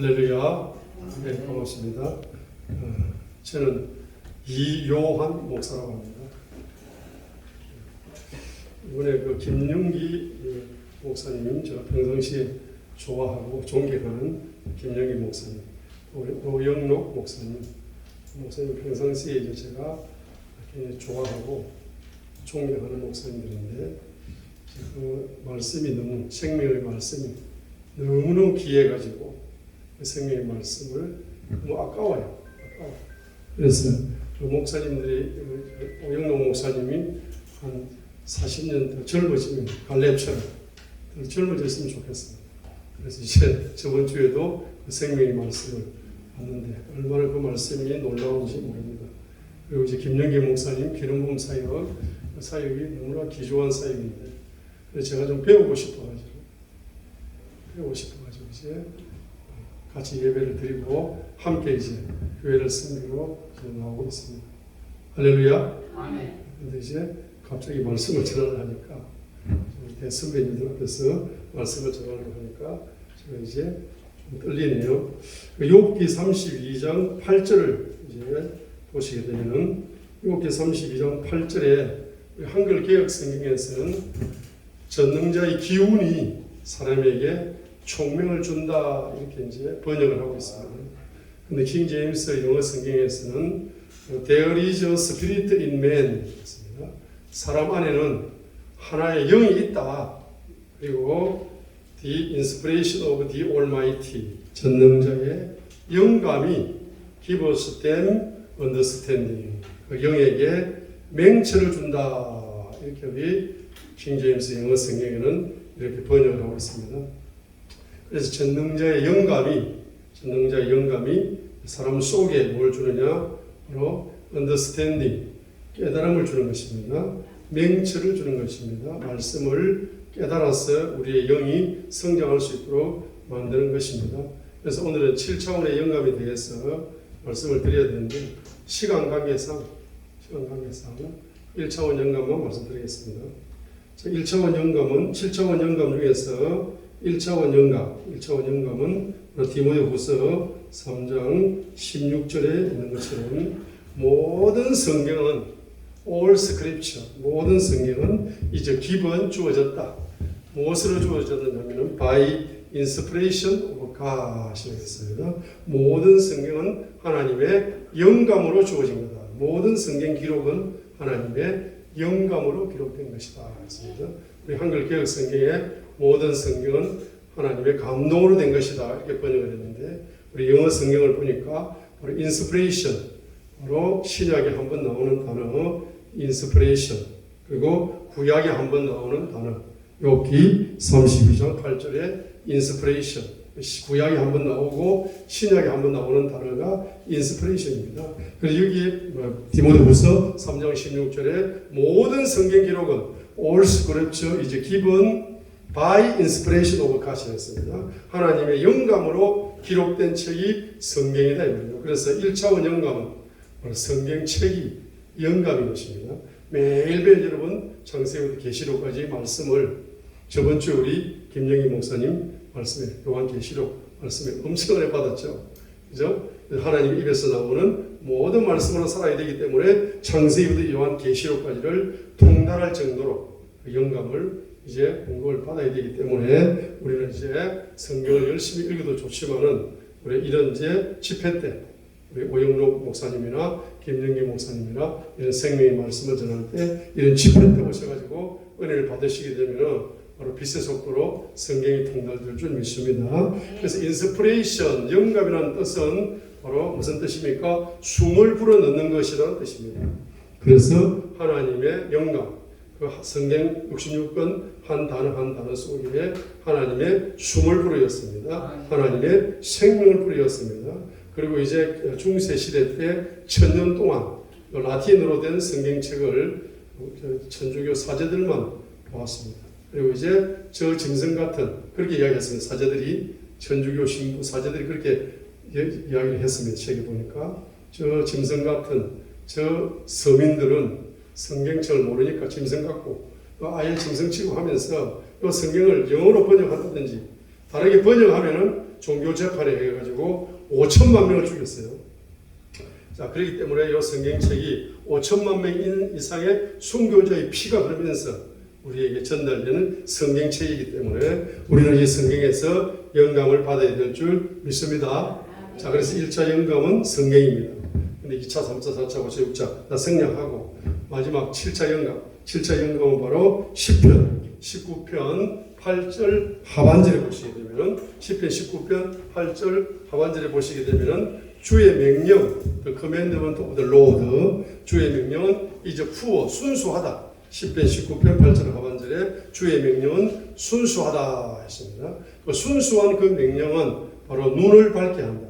할렐루야. 네, 반갑습니다. 어, 저는 이요한 목사라고 합니다. 이번에 그 김영기 목사님, 제가 평상시에 좋아하고 존경하는 김영기 목사님, 오영록 목사님, 목사님 평상시에 이제 제가 좋아하고 존경하는 목사님들인데 그 말씀이 너무 생명의 말씀이 너무너무 귀해가지고 그 생명의 말씀을 너무 아까워요. 아까워. 그래서 그 목사님들이 그 오영록 목사님이 한 40년 더 젊어지면 갈렙처럼 더 젊어졌으면 좋겠어요. 그래서 이제 저번 주에도 그 생명의 말씀을 봤는데 얼마나 그 말씀이 놀라운지 모릅니다. 그리고 이제 김영기 목사님 기름부음 사역 그 사역이 너무나 기조한 사역인데 제가 좀 배우고 싶어가지고 배우고 싶어가지고 이제 같이 예배를 드리고 함께 이제 교회를 섬기고 나오고 있습니다. 할렐루야. 아멘. 근데 이제 갑자기 말씀을 전하려 하니까 대선배님들 앞에서 말씀을 전하려고 하니까 제가 이제 좀 떨리네요. 그 욥기 32장 8절을 이제 보시게 되면은 욥기 32장 8절에 한글 개혁 성경에서는 전능자의 기운이 사람에게 총명을 준다 이렇게 이제 번역을 하고 있습니다. 근데 킹 제임스 영어 성경에서는 There is a spirit in man. 사람 안에는 하나의 영이 있다. 그리고 the inspiration of the Almighty 전능자의 영감이 give us them understanding 그 영에게 맹처를 준다. 이렇게 우리 킹 제임스 영어 성경에는 이렇게 번역을 하고 있습니다. 그래서 전능자의 영감이 전능자의 영감이 사람 속에 뭘 주느냐? 바로 understanding 깨달음을 주는 것입니다. 맹처를 주는 것입니다. 말씀을 깨달아서 우리의 영이 성장할 수 있도록 만드는 것입니다. 그래서 오늘은 7차원의 영감에 대해서 말씀을 드려야 되는데 시간 관계상 시간 관계상 1차원 영감만 말씀드리겠습니다. 자, 1차원 영감은 7차원 영감 중에서 1차원 영감, 1차원 영감은 디모데 후서 3장 16절에 있는 것처럼 모든 성경은 all scripture, 모든 성경은 이제 기본 주어졌다. 무엇으로 주어졌느냐면 by inspiration of God이라고 했습니다. 모든 성경은 하나님의 영감으로 주어진 거다. 모든 성경 기록은 하나님의 영감으로 기록된 것이다. 했습니다. 우리 한글 개혁 성경의 모든 성경은 하나님의 감동으로 된 것이다. 이렇게 번역을 했는데 우리 영어 성경을 보니까 바로 inspiration, 바로 신약에 한 번 나오는 단어 inspiration, 그리고 구약에 한 번 나오는 단어 욥기 32장 8절에 inspiration, 구약에 한 번 나오고 신약에 한 번 나오는 단어가 inspiration입니다. 그래서 여기 뭐 디모데후서 3장 16절에 모든 성경 기록은 all scripture is given by inspiration of God이었습니다. 하나님의 영감으로 기록된 책이 성경이다. 그래서 1차원 영감은 바로 성경책이 영감인 것입니다. 매일매일 여러분 창세부터 계시록까지 말씀을 저번 주 우리 김영희 목사님 말씀에 요한 계시록 말씀에 엄청나게 받았죠. 그죠? 하나님 입에서 나오는 모든 말씀으로 살아야 되기 때문에 창세기부터 요한 계시록까지를 통달할 정도로 그 영감을 이제 공급을 받아야 되기 때문에 우리는 이제 성경을 열심히 읽어도 좋지만은 우리 이런 이제 집회 때 우리 오영록 목사님이나 김영기 목사님이나 이런 생명의 말씀을 전할 때 이런 집회 때 오셔가지고 은혜를 받으시게 되면은 바로 빛의 속도로 성경이 통달될 줄 믿습니다. 그래서 인스프레이션, 영감이라는 뜻은 바로 무슨 뜻입니까? 숨을 불어넣는 것이라는 뜻입니다. 그래서 하나님의 영감, 그 성경 66권 한 단어 한 단어 속에 하나님의 숨을 불어였습니다. 하나님의 생명을 불어였습니다. 그리고 이제 중세 시대 때 천년 동안 라틴어로 된 성경책을 천주교 사제들만 보았습니다. 그리고 이제 저 짐승 같은 그렇게 이야기했습니다. 사제들이 천주교 신부 사제들이 그렇게 이야기를 했습니다. 책에 보니까 저 짐승 같은 저 서민들은 성경책을 모르니까 짐승 같고 또 아예 짐승 치고 하면서 이 성경을 영어로 번역한다든지 다르게 번역하면은 종교 재판에 해가지고 5천만 명을 죽였어요. 자, 그렇기 때문에 이 성경책이 5천만 명 이상의 순교자의 피가 흐르면서 우리에게 전달되는 성경책이기 때문에 우리는 이 성경에서 영감을 받아야 될 줄 믿습니다. 자, 그래서 1차 영감은 성경입니다. 근데 2차, 3차, 4차, 5차, 6차 다 생략하고 마지막 7차 영감, 7차 영감은 바로 10편, 19편 8절 하반절에 보시게 되면은 10편 19편 8절 하반절에 보시게 되면은 주의 명령, the commandment of the Lord, 주의 명령은 이제 푸어 순수하다. 10편 19편 8절 하반절에 주의 명령은 순수하다 했습니다. 그 순수한 그 명령은 바로 눈을 밝게 한다.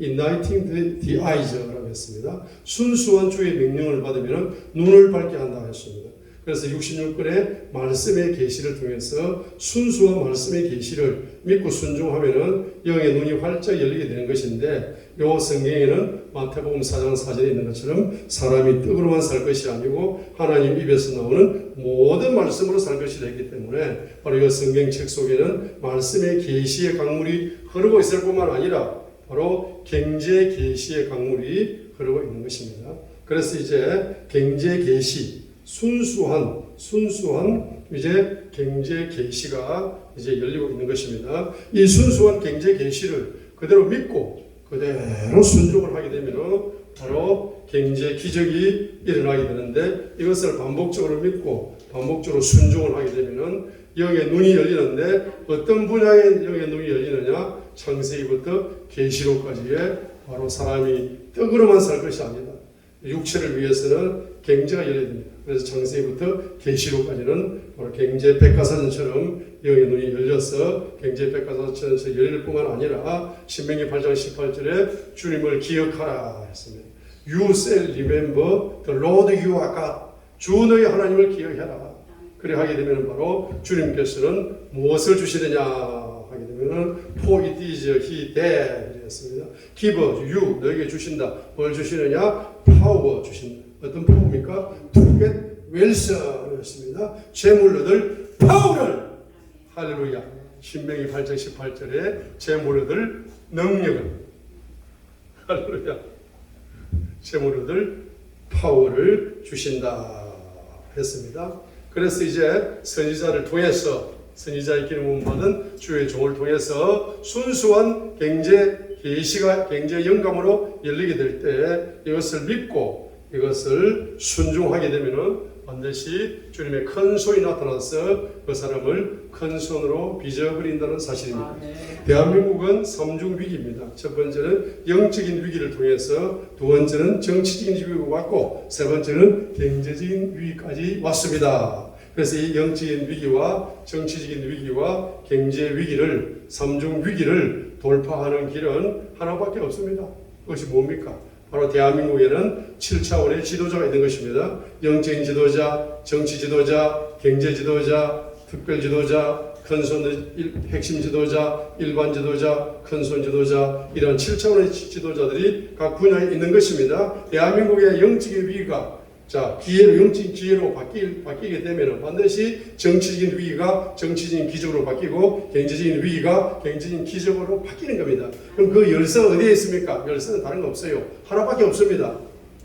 Igniting the, the eyes라고 했습니다. 순수한 주의 명령을 받으면 눈을 밝게 한다 했습니다. 그래서 66권의 말씀의 계시를 통해서 순수한 말씀의 계시를 믿고 순종하면은 영의 눈이 활짝 열리게 되는 것인데 요 성경에는 마태복음 4장 4절에 있는 것처럼 사람이 떡으로만 살 것이 아니고 하나님 입에서 나오는 모든 말씀으로 살 것이라 했기 때문에 바로 이 성경책 속에는 말씀의 계시의 강물이 흐르고 있을 뿐만 아니라 바로 경제 계시의 강물이 흐르고 있는 것입니다. 그래서 이제 경제 계시 순수한 순수한 이제 경제 계시가 이제 열리고 있는 것입니다. 이 순수한 경제 계시를 그대로 믿고 그대로 순종을 하게 되면 바로 경제 기적이 일어나게 되는데 이것을 반복적으로 믿고 반복적으로 순종을 하게 되면 영의 눈이 열리는데 어떤 분야의 영의 눈이 열리느냐 창세기부터 계시록까지의 바로 사람이 떡으로만 살 것이 아니다. 육체를 위해서는 경제가 열려야 됩니다. 그래서 창세기부터 계시록까지는 바로 경제 백과사전처럼 영의 눈이 열려서 경제 백과사전처럼 열릴 뿐만 아니라 신명기 8장 18절에 주님을 기억하라 했습니다. You shall remember the Lord you are God. 주 너희 하나님을 기억해라. 그래 하게 되면 바로 주님께서는 무엇을 주시느냐 되면은 for it is he that 이랬습니다. give you 너에게 주신다. 뭘 주시느냐? power 주신다. 어떤 부분입니까? to get wealth였습니다. 재물을 얻을 파워를 할렐루야. 신명기 8장 18절에 재물을 얻을 능력을 할렐루야. 재물을 얻을 파워를 주신다 했습니다. 그래서 이제 선지자를 통해서 선지자의 기름을 받은 주의 종을 통해서 순수한 경제 계시가 경제 영감으로 열리게 될 때 이것을 믿고 이것을 순종하게 되면은 반드시 주님의 큰 손이 나타나서 그 사람을 큰 손으로 빚어버린다는 사실입니다. 아, 네. 대한민국은 삼중 위기입니다. 첫 번째는 영적인 위기를 통해서 두 번째는 정치적인 위기가 왔고 세 번째는 경제적인 위기까지 왔습니다. 그래서 이 영적인 위기와 정치적인 위기와 경제 위기를 삼중 위기를 돌파하는 길은 하나밖에 없습니다. 그것이 뭡니까? 바로 대한민국에는 7차원의 지도자가 있는 것입니다. 영적인 지도자, 정치 지도자, 경제 지도자, 특별 지도자, 큰손 핵심 지도자, 일반 지도자, 큰손 지도자 이런 7차원의 지도자들이 각 분야에 있는 것입니다. 대한민국의 영적인 위기가 자 기회로 영적인 기회로 바뀌, 바뀌게 되면 반드시 정치적인 위기가 정치적인 기적으로 바뀌고 경제적인 위기가 경제적인 기적으로 바뀌는 겁니다. 그럼 그 열쇠가 어디에 있습니까? 열쇠는 다른 거 없어요. 하나밖에 없습니다.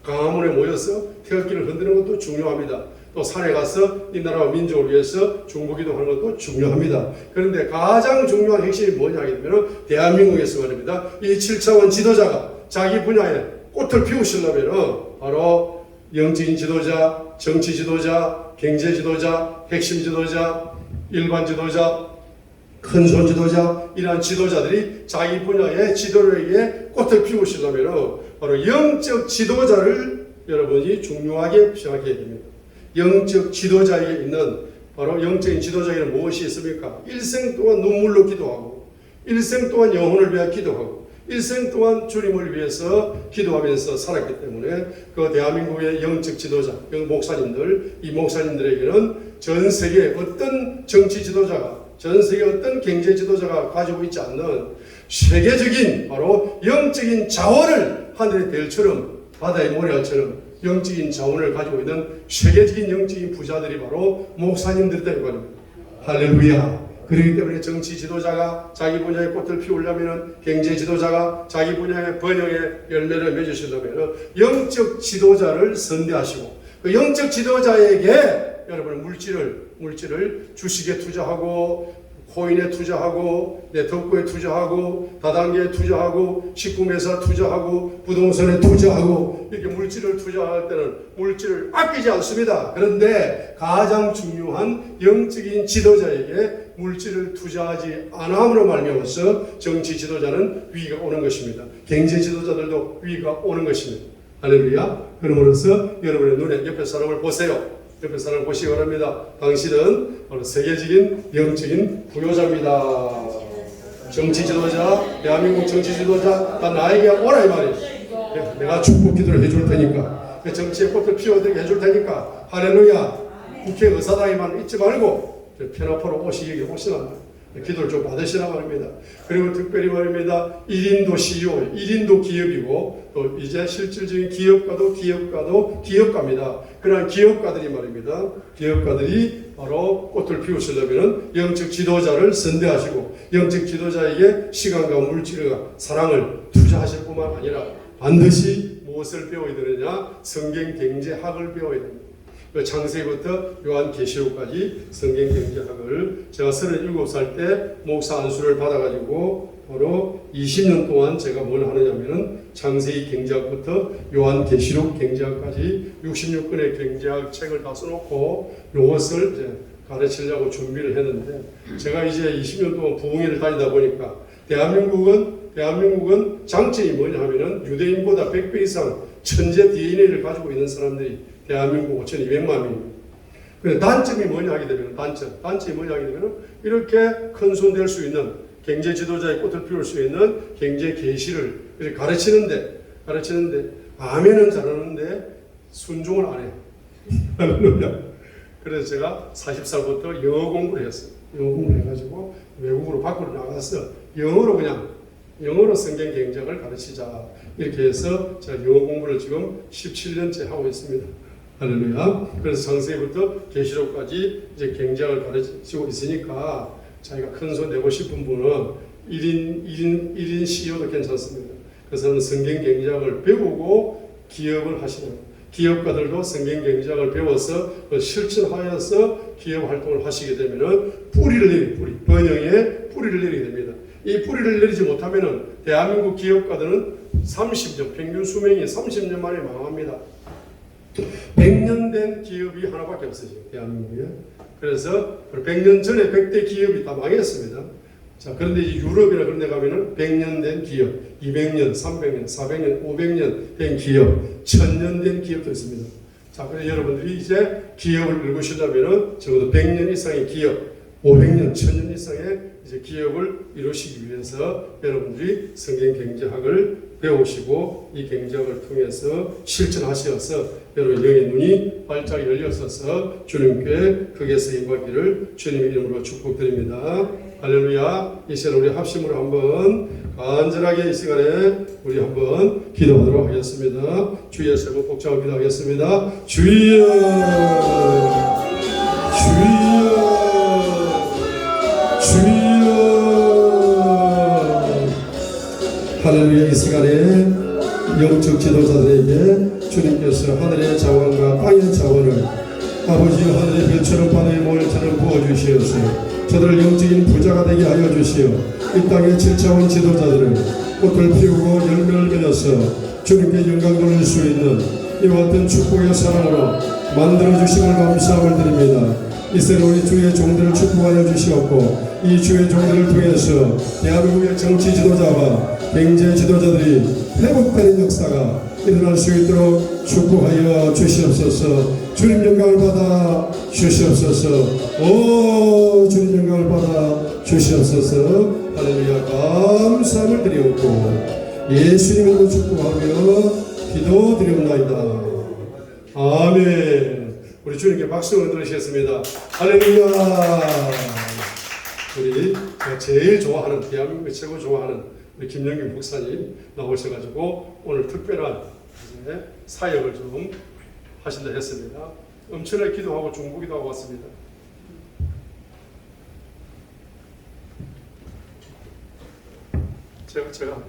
강화문에 모여서 태극기를 흔드는 것도 중요합니다. 또 산에 가서 이 나라와 민족을 위해서 중보기도 하는 것도 중요합니다. 그런데 가장 중요한 핵심이 뭐냐 하게 되면 대한민국에서 말입니다. 이 7차원 지도자가 자기 분야에 꽃을 피우시려면 바로 영적인 지도자, 정치 지도자, 경제 지도자, 핵심 지도자, 일반 지도자, 큰손 지도자 이러한 지도자들이 자기 분야의 지도자에게 꽃을 피우시려면 바로 영적 지도자를 여러분이 중요하게 생각해야 됩니다. 영적 지도자에게 있는 바로 영적인 지도자에게는 무엇이 있습니까? 일생 동안 눈물로 기도하고 일생 동안 영혼을 위해 기도하고 일생 동안 주님을 위해서 기도하면서 살았기 때문에 그 대한민국의 영적 지도자, 영 목사님들, 이 목사님들에게는 전 세계 어떤 정치 지도자가 전 세계 어떤 경제 지도자가 가지고 있지 않는 세계적인 바로 영적인 자원을 하늘의 별처럼 바다의 모래알처럼 영적인 자원을 가지고 있는 세계적인 영적인 부자들이 바로 목사님들이다 이거입니다. 할렐루야. 그렇기 때문에 정치 지도자가 자기 분야의 꽃을 피우려면 경제 지도자가 자기 분야의 번영의 열매를 맺으시려면 영적 지도자를 선대하시고 그 영적 지도자에게 여러분 물질을 물질을 주식에 투자하고 코인에 투자하고 네트워크에 투자하고 다단계에 투자하고 식품회사 투자하고 부동산에 투자하고 이렇게 물질을 투자할 때는 물질을 아끼지 않습니다. 그런데 가장 중요한 영적인 지도자에게 물질을 투자하지 않음으로 말미암아서 정치 지도자는 위기가 오는 것입니다. 경제 지도자들도 위기가 오는 것입니다. 할렐루야. 그러므로서 여러분의 눈에 옆에 사람을 보세요. 옆에 사람을 보시기 바랍니다. 당신은 바로 세계적인 영적인 부요자입니다. 정치 지도자, 대한민국 정치 지도자, 다 나에게 오라 이 말이에요. 내가 축복 기도를 해줄 테니까, 그 정치의 꽃을 피워드리게 해줄 테니까, 할렐루야. 국회 의사당에만 있지 말고, 편앞으로 오시기 오시나. 기도를 좀 받으시라 말입니다. 그리고 특별히 말입니다. 1인도 CEO, 1인도 기업이고 또 이제 실질적인 기업가도 기업가도 기업가입니다. 그러한 기업가들이 말입니다. 기업가들이 바로 꽃을 피우시려면 영적 지도자를 선대하시고 영적 지도자에게 시간과 물질과 사랑을 투자하실 뿐만 아니라 반드시 무엇을 배워야 되느냐? 성경 경제학을 배워야 됩니다. 그 창세기부터 요한계시록까지 성경 경제학을 제가 37살 때 목사 안수를 받아가지고 바로 20년 동안 제가 뭘 하느냐면은 창세기 경제학부터 요한계시록 경제학까지 66권의 경제학 책을 다 써놓고 요것을 이제 가르치려고 준비를 했는데 제가 이제 20년 동안 부흥회를 다니다 보니까 대한민국은 대한민국은 장점이 뭐냐 하면은 유대인보다 100배 이상 천재 DNA를 가지고 있는 사람들이 대한민국 5,200만 명입니다. 근데 단점이 뭐냐 하게 되면 단점, 단점이 뭐냐 하게 되면 이렇게 큰 손 될 수 있는 경제 지도자의 꽃을 피울 수 있는 경제 계시를 가르치는데 가르치는데 아멘은 잘하는데 순종을 안 해. 할렐루야. 그래서 제가 40살부터 영어 공부를 했어요. 영어 공부를 해가지고 외국으로 밖으로 나가서 영어로 그냥 영어로 성경 경작을 가르치자 이렇게 해서 제가 영어 공부를 지금 17년째 하고 있습니다. 할렐루야. 그래서 창세기부터 계시록까지 이제 경작을 가르치고 있으니까 자기가 큰 손 내고 싶은 분은 1인 1인 1인 CEO도 괜찮습니다. 그래서 성경 경작을 배우고 기업을 하시는 기업가들도 성경 경작을 배워서 그 실천하여서 기업 활동을 하시게 되면은 뿌리를 내리 뿌리 번영의 뿌리를 내리게 됩니다. 이 뿌리를 내리지 못하면은 대한민국 기업가들은 30년 평균 수명이 30년 만에 망합니다. 100년 된 기업이 하나밖에 없어요, 대한민국에. 그래서 100년 전에 100대 기업이 다 망했습니다. 자, 그런데 유럽이나 그런 데 가면은 100년 된 기업, 200년, 300년, 400년, 500년 된 기업, 1000년 된 기업도 있습니다. 자, 그래서 여러분들이 이제 기업을 이루시려면은 적어도 100년 이상의 기업, 500년, 1000년 이상의 이제 기업을 이루시기 위해서 여러분들이 성경 경제학을 배우시고 이 경제학을 통해서 실천하셔서 여러분 영의 눈이 활짝 열렸어서 주님께 크게 쓰임받기를 주님의 이름으로 축복드립니다. 할렐루야. 이 시간 우리 합심으로 한번 간절하게 이 시간에 우리 한번 기도하도록 하겠습니다. 주의 세고 복잡 기도 하겠습니다. 주여, 주여, 지도자들에게 주님께서 하늘의 자원과 땅의 자원을 아버지 하늘의 별처럼 바다의 모일처럼 부어주시옵소서 저들을 영적인 부자가 되게 하여 주시어 이 땅의 칠차원 지도자들을 꽃을 피우고 열매를 맺어서 주님께 영광 돌릴 수 있는 이와 같은 축복의 사랑으로 만들어 주심을 감사함을 드립니다. 이 새로운 주의 종들을 축복하여 주시옵고 이 주의 종들을 통해서 대한민국의 정치 지도자와 경제 지도자들이 회복되는 역사가 일어날 수 있도록 축복하여 주시옵소서. 주님 영광을 받아 주시옵소서. 오 주님 영광을 받아 주시옵소서. 할렐루야. 감사함을 드리옵고 예수님으로 축복하며 기도드리옵나이다. 아멘. 우리 주님께 박수를 들으시겠습니다. 할렐루야. 우리 제일 좋아하는 대한민국 최고 좋아하는 우리 김영균 목사님 나오셔가지고 오늘 특별한 사역을 좀 하신다 했습니다. 엄청나게 기도하고 중보기도 하고 왔습니다. 제가 제가